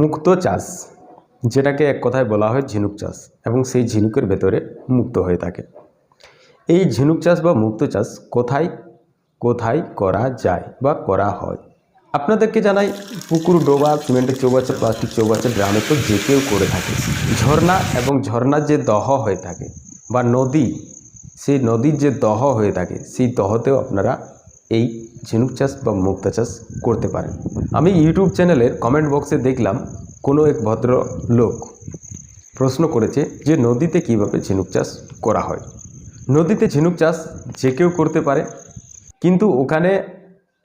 মুক্ত চাষ, যেটাকে এক কথায় বলা হয় ঝিনুক চাষ এবং সেই ঝিনুকের ভেতরে মুক্ত হয়ে থাকে। এই ঝিনুক চাষ বা মুক্ত চাষ কোথায় কোথায় করা যায় বা করা হয়? আপনাদেরকে জানাই, পুকুর, ডোবা, সিমেন্টের চৌবাচ্চা, প্লাস্টিক চৌবাচ্চা গ্রামে তো যে কেউ করে থাকে। ঝর্ণা এবং ঝর্ণার যে দহ হয়ে থাকে বা নদী, সেই নদীর যে দহ হয়ে থাকে, সেই দহতেও আপনারা এই ঝিনুক চাষ বা মুক্তা চাষ করতে পারেন। আমি ইউটিউব চ্যানেলের কমেন্ট বক্সে দেখলাম, কোনো এক ভদ্র লোক প্রশ্ন করেছে যে নদীতে কীভাবে ঝিনুক চাষ করা হয়। নদীতে ঝিনুক চাষ যে কেউ করতে পারে, কিন্তু ওখানে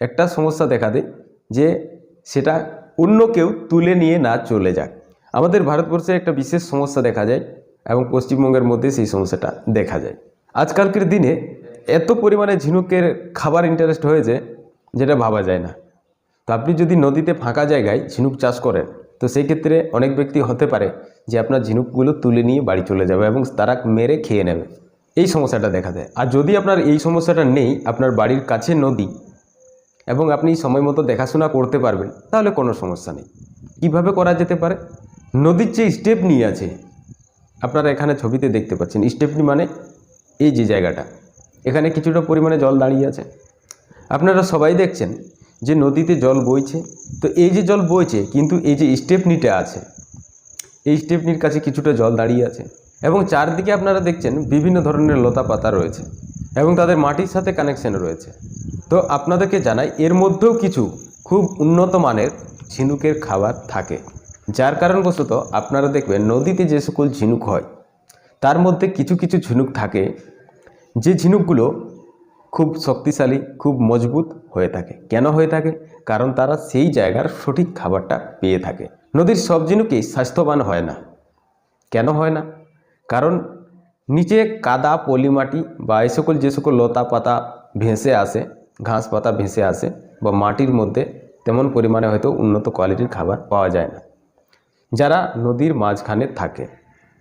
একটা সমস্যা দেখা দেয় যে সেটা অন্য কেউ তুলে নিয়ে না চলে যাক আমাদের ভারতবর্ষে একটা বিশেষ সমস্যা দেখা যায় এবং পশ্চিমবঙ্গের মধ্যে সেই সমস্যাটা দেখা যায়। আজকালকের দিনে এত পরিমাণে ঝিনুকের খাবার ইন্টারেস্ট হয়েছে যেটা ভাবা যায় না। তো আপনি যদি নদীতে ফাঁকা জায়গায় ঝিনুক চাষ করেন, তো সেই ক্ষেত্রে অনেক ব্যক্তি হতে পারে যে আপনার ঝিনুকগুলো তুলে নিয়ে বাড়ি চলে যাবে এবং তারা মেরে খেয়ে নেবে। এই সমস্যাটা দেখা দেয়। আর যদি আপনার এই সমস্যাটা নেই, আপনার বাড়ির কাছে নদী এবং আপনি সময় মতো দেখাশোনা করতে পারবেন, তাহলে কোনো সমস্যা নেই। কীভাবে করা যেতে পারে? নদীর যে স্টেপ নিয়ে আছে, আপনারা এখানে ছবিতে দেখতে পাচ্ছেন। স্টেপনি মানে এই যে জায়গাটা। এখানে কিছুটা পরিমাণে জল দাঁড়িয়ে আছে। আপনারা সবাই দেখছেন যে নদীতে জল বইছে। তো এই যে জল বইছে, কিন্তু এই যে স্টেপনিটা আছে, এই স্টেপনির কাছে কিছুটা জল দাঁড়িয়ে আছে এবং চারদিকে আপনারা দেখছেন বিভিন্ন ধরনের লতা পাতা রয়েছে এবং তাদের মাটির সাথে কানেকশন রয়েছে। তো আপনাদেরকে জানাই, এর মধ্যেও কিছু খুব উন্নত মানের ঝিনুকের খাবার থাকে। যার কারণবশত আপনারা দেখবেন নদীতে যে সকল ঝিনুক হয়, তার মধ্যে কিছু কিছু ঝিনুক থাকে যে ঝিনুকগুলো খুব শক্তিশালী, খুব মজবুত হয়ে থাকে। কেন হয়ে থাকে? কারণ তারা সেই জায়গার সঠিক খাবারটা পেয়ে থাকে। নদীর সব ঝিনুকেই স্বাস্থ্যবান হয় না। কেন হয় না? কারণ নিচে কাদা, পলিমাটি বা এই সকল যে সকল লতা পাতা ভেসে আসে, ঘাস পাতা ভেসে আসে বা মাটির মধ্যে তেমন পরিমাণে হয়তো উন্নত কোয়ালিটির খাবার পাওয়া যায় না। যারা নদীর মাঝখানে থাকে,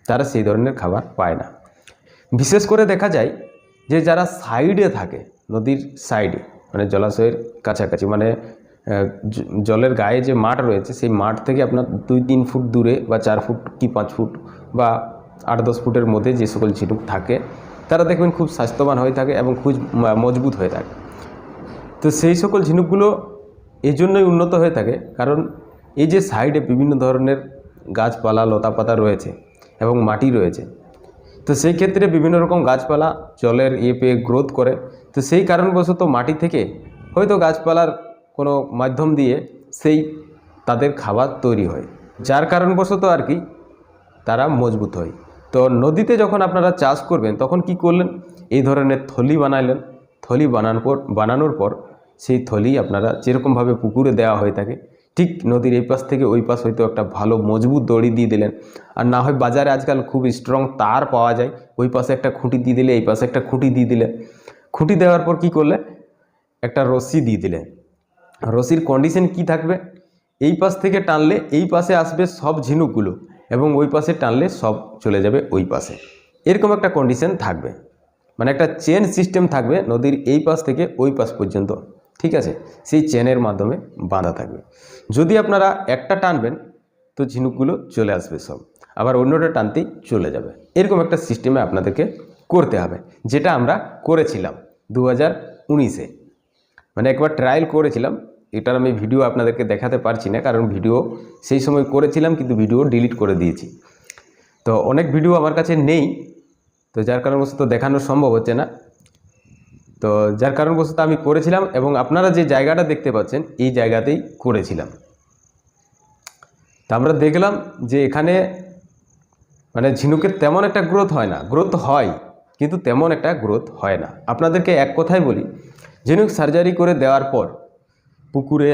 তারা সেই ধরনের খাবার পায় না। বিশেষ করে দেখা যায় যে যারা সাইডে থাকে, নদীর সাইডে মানে জলাশয়ের কাছাকাছি মানে জলের গায়ে যে মাঠ রয়েছে, সেই মাঠ থেকে আপনার দুই তিন ফুট দূরে বা চার ফুট কি পাঁচ ফুট বা আট দশ ফুটের মধ্যে যে সকল ঝিনুক থাকে, তারা দেখবেন খুব স্বাস্থ্যবান হয়ে থাকে এবং খুব মজবুত হয়ে থাকে। তো সেই সকল ঝিনুকগুলো এই জন্যই উন্নত হয়ে থাকে, কারণ এই যে সাইডে বিভিন্ন ধরনের গাছপালা, লতাপাতা রয়েছে এবং মাটি রয়েছে তো সেই ক্ষেত্রে বিভিন্ন রকম গাছপালা জলের ইয়ে পেয়ে গ্রোথ করে। তো সেই কারণবশত মাটি থেকে হয়তো গাছপালার কোনো মাধ্যম দিয়ে সেই তাদের খাবার তৈরি হয়। যার কারণবশত আর কি তারা মজবুত হয়। তো নদীতে যখন আপনারা চাষ করবেন, তখন কি করলেন? এই ধরনের থলি বানাইলেন থলি বানানোর পর বানানোর পর সেই থলি আপনারা যেরকমভাবে পুকুরে দেওয়া হয়ে থাকে ঠিক নদীর এই পাশ থেকে ওই পাশ হয়তো একটা ভালো মজবুত দড়ি দিয়ে দিলেন। আর না হয় বাজারে আজকাল খুব স্ট্রং তার পাওয়া যায়, ওই পাশে একটা খুঁটি দিয়ে দিলে, এই পাশে একটা খুঁটি দিয়ে দিলে খুঁটি দেওয়ার পর কি করলে একটা রশ্মি দিয়ে দিলে রশির কন্ডিশন কি থাকবে? এই পাশ থেকে টানলে এই পাশে আসবে সব ঝিনুকগুলো এবং ওই পাশে টানলে সব চলে যাবে ওই পাশে। এরকম একটা কন্ডিশন থাকবে। মানে একটা চেন সিস্টেম থাকবে নদীর এই পাশ থেকে ওই পাশ পর্যন্ত। ঠিক আছে? সেই চেনের মাধ্যমে বাঁধা থাকবে। যদি আপনারা একটা টানবেন, তো ঝিনুকগুলো চলে আসবে সব। আবার অন্যটা টানতেই চলে যাবে। এরকম একটা সিস্টেমে আপনাদেরকে করতে হবে, যেটা আমরা করেছিলাম দু হাজার উনিশে। মানে একবার ট্রায়াল করেছিলাম। এটার আমি ভিডিও আপনাদেরকে দেখাতে পারছি না, কারণ ভিডিও সেই সময় করেছিলাম, কিন্তু ভিডিও ডিলিট করে দিয়েছি। তো অনেক ভিডিও আমার কাছে নেই, তো যার কারণবশত দেখানো সম্ভব হচ্ছে না। তো যার কারণবশত আমি করেছিলাম এবং আপনারা যে জায়গাটা দেখতে পাচ্ছেন, এই জায়গাতেই করেছিলাম। তা আমরা দেখলাম যে এখানে মানে ঝিনুকের তেমন একটা গ্রোথ হয় না। গ্রোথ হয়, কিন্তু তেমন একটা গ্রোথ হয় না। আপনাদেরকে এক কথাই বলি, ঝিনুক সার্জারি করে দেওয়ার পর পুকুরে,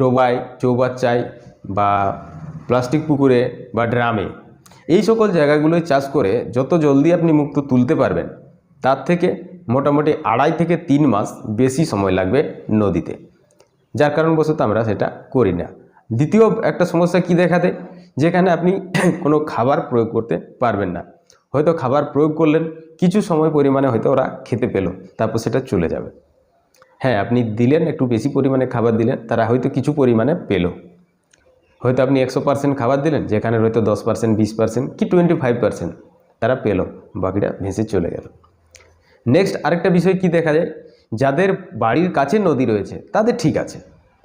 ডোবায়, চৌবাচ্চায় বা প্লাস্টিক পুকুরে বা ড্রামে এই সকল জায়গাগুলোয় চাষ করে যত জলদি আপনি মুক্ত তুলতে পারবেন, তার থেকে মোটামুটি আড়াই থেকে তিন মাস বেশি সময় লাগবে নদীতে। যার কারণবশত আমরা সেটা করি না। দ্বিতীয় একটা সমস্যা কি দেখাতে? যেখানে আপনি কোনো খাবার প্রয়োগ করতে পারবেন না। হয়তো খাবার প্রয়োগ করলেন, কিছু সময় পরিমাণে হয়তো ওরা খেতে পেল, তারপর সেটা চলে যাবে। হ্যাঁ আপনি দিলেন, একটু বেশি পরিমাণে খাবার দিলেন, তারা হয়তো কিছু পরিমাণে পেল। হয়তো আপনি একশো পার্সেন্ট খাবার দিলেন, যেখানে হয়তো দশ পার্সেন্ট, বিশ পার্সেন্ট কি টোয়েন্টি ফাইভ পার্সেন্ট তারা পেল, বাকিটা ভেসে চলে গেল। নেক্সট আরেকটা বিষয় কি দেখা যায়? যাদের বাড়ির কাছে নদী রয়েছে, তাদের ঠিক আছে।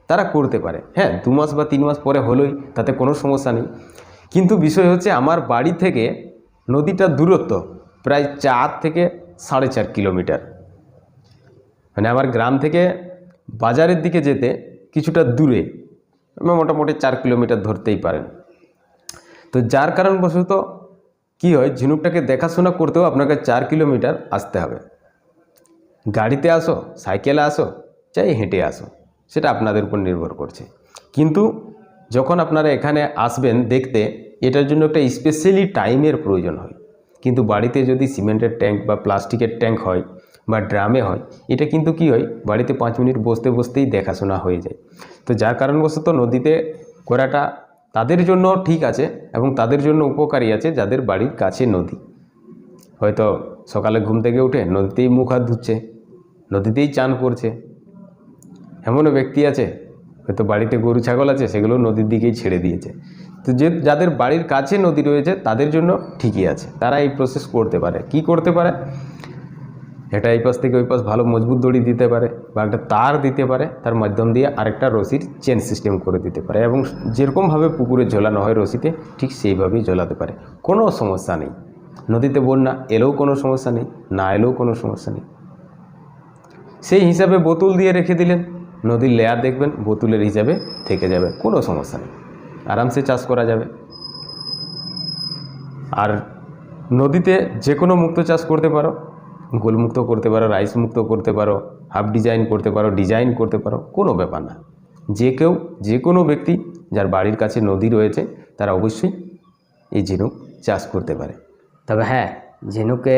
তারা করতে পারে। হ্যাঁ দু মাস বা তিন মাস পরে হলোই, তাতে কোনো সমস্যা নেই। কিন্তু বিষয় হচ্ছে, আমার বাড়ি থেকে নদীটার দূরত্ব প্রায় চার থেকে সাড়ে চার কিলোমিটার। মানে আমার গ্রাম থেকে বাজারের দিকে যেতে কিছুটা দূরে মোটামুটি চার কিলোমিটার ধরতেই পারেন। তো যার কারণবশত কি হয়, ঝিনুকটাকে দেখাশোনা করতেও আপনাকে চার কিলোমিটার আসতে হবে। গাড়িতে আসো, সাইকেলে আসো, চাই হেঁটে আসো, সেটা আপনাদের উপর নির্ভর করছে। কিন্তু যখন আপনারা এখানে আসবেন দেখতে, এটার জন্য একটা স্পেশালি টাইমের প্রয়োজন হয়। কিন্তু বাড়িতে যদি সিমেন্টের ট্যাঙ্ক বা প্লাস্টিকের ট্যাঙ্ক হয় বা ড্রামে হয়, এটা কিন্তু কি হয়, বাড়িতে পাঁচ মিনিট বসতে বসতেই দেখাশোনা হয়ে যায়। তো যার কারণবশত নদীতে করাটা তাদের জন্য ঠিক আছে এবং তাদের জন্য উপকারী আছে যাদের বাড়ির কাছে নদী। হয়তো সকালে ঘুম থেকে উঠে নদীতেই মুখ হাত ধুচ্ছে, নদীতেই চান করছে। এমনও ব্যক্তি আছে, হয়তো বাড়িতে গরু, ছাগল আছে, সেগুলো নদীর দিকেই ছেড়ে দিয়েছে। তো যে, যাদের বাড়ির কাছে নদী রয়েছে তাদের জন্য ঠিকই আছে, তারা এই প্রসেস করতে পারে। কি করতে পারে? এটা এই পাশ থেকে ওই পাশ ভালো মজবুত দড়ি দিতে পারে বা একটা তার দিতে পারে, তার মাধ্যম দিয়ে আরেকটা রশির চেন সিস্টেম করে দিতে পারে এবং যেরকমভাবে পুকুরে ঝোলানো হয় রশিতে, ঠিক সেইভাবেই ঝোলাতে পারে। কোনো সমস্যা নেই। নদীতে বন্যা এলেও কোনো সমস্যা নেই, না এলেও কোনো সমস্যা নেই। সেই হিসাবে বোতল দিয়ে রেখে দিলেন। নদীর লেয়ার দেখবেন, বোতলের হিসাবে থেকে যাবে, কোনো সমস্যা নেই। আরামসে চাষ করা যাবে। আর নদীতে যে কোনো মুক্ত চাষ করতে পারো। গোলমুক্ত করতে পারো রাইস মুক্ত করতে পারো হাফ ডিজাইন করতে পারো ডিজাইন করতে পারো, কোনো ব্যাপার না। যে কেউ, যে কোনো ব্যক্তি যার বাড়ির কাছে নদী রয়েছে, তারা অবশ্যই এই ঝিনুক চাষ করতে পারে। তবে হ্যাঁ ঝিনুকে,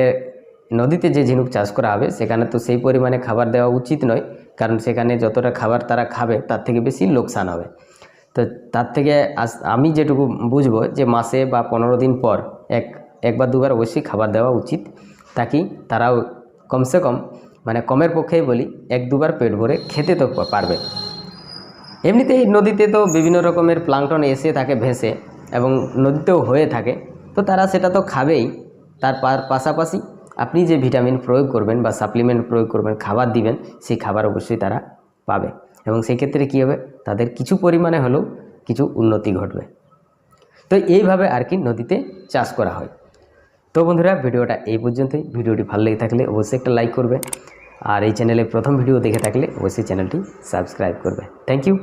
নদীতে যে ঝিনুক চাষ করা হবে, সেখানে তো সেই পরিমাণে খাবার দেওয়া উচিত নয়, কারণ সেখানে যতটা খাবার তারা খাবে, তার থেকে বেশি লোকসান হবে। তো তার থেকে আমি যেটুকু বুঝব, যে মাসে বা পনেরো দিন পর এক, একবার দুবার অবশ্যই খাবার দেওয়া উচিত। তাকি তারাও কমসে কম মানে কমের পক্ষেই বলি, এক দুবার পেট ভরে খেতে তো পারবে। এমনিতেই নদীতে তো বিভিন্ন রকমের প্লাংটন এসে থাকে ভেসে এবং নদীতেও হয়ে থাকে, তো তারা সেটা তো খাবেই। তার পাশাপাশি আপনি যে ভিটামিন প্রয়োগ করবেন বা সাপ্লিমেন্ট প্রয়োগ করবেন, খাবার দিবেন, সেই খাবার অবশ্যই তারা পাবে। এবং সেই ক্ষেত্রে কী হবে? তাদের কিছু পরিমাণে হলেও কিছু উন্নতি ঘটবে। তো এইভাবে আর কি নদীতে চাষ করা হয়। তো বন্ধুরা, ভিডিওটা এই পর্যন্তই। ভিডিওটি ভালো লেগে থাকলে অবশ্যই একটা লাইক করবে। আর এই চ্যানেলে প্রথম ভিডিও দেখে থাকলে অবশ্যই চ্যানেলটি সাবস্ক্রাইব করবে। Thank you